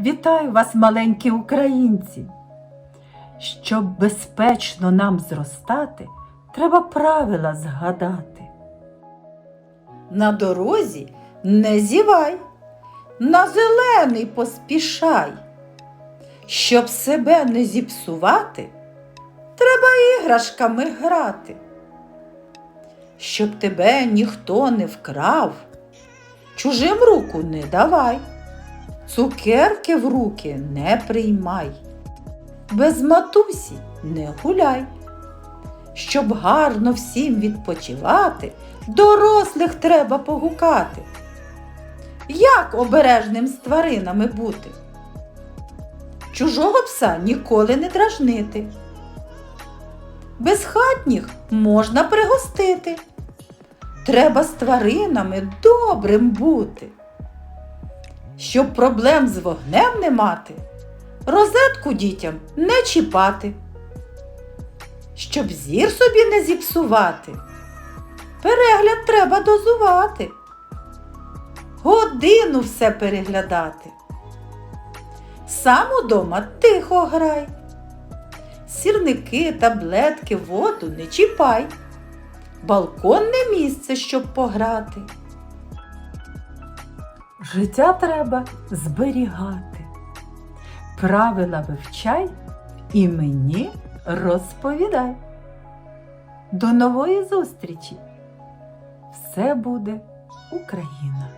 Вітаю вас, маленькі українці! Щоб безпечно нам зростати, треба правила згадати. На дорозі не зівай, на зелений поспішай. Щоб себе не зіпсувати, треба іграшками грати. Щоб тебе ніхто не вкрав, чужим руку не давай, цукерки в руки не приймай, без матусі не гуляй. Щоб гарно всім відпочивати, дорослих треба погукати. Як обережним з тваринами бути? Чужого пса ніколи не дражнити. Безхатніх можна пригостити. Треба з тваринами добрим бути. Щоб проблем з вогнем не мати, розетку дітям не чіпати. Щоб зір собі не зіпсувати, перегляд треба дозувати. Годину все переглядати. Сам удома тихо грай. Сірники, таблетки, воду не чіпай. Балконне місце, щоб пограти. Життя треба зберігати. Правила вивчай і мені розповідай. До нової зустрічі! Все буде Україна!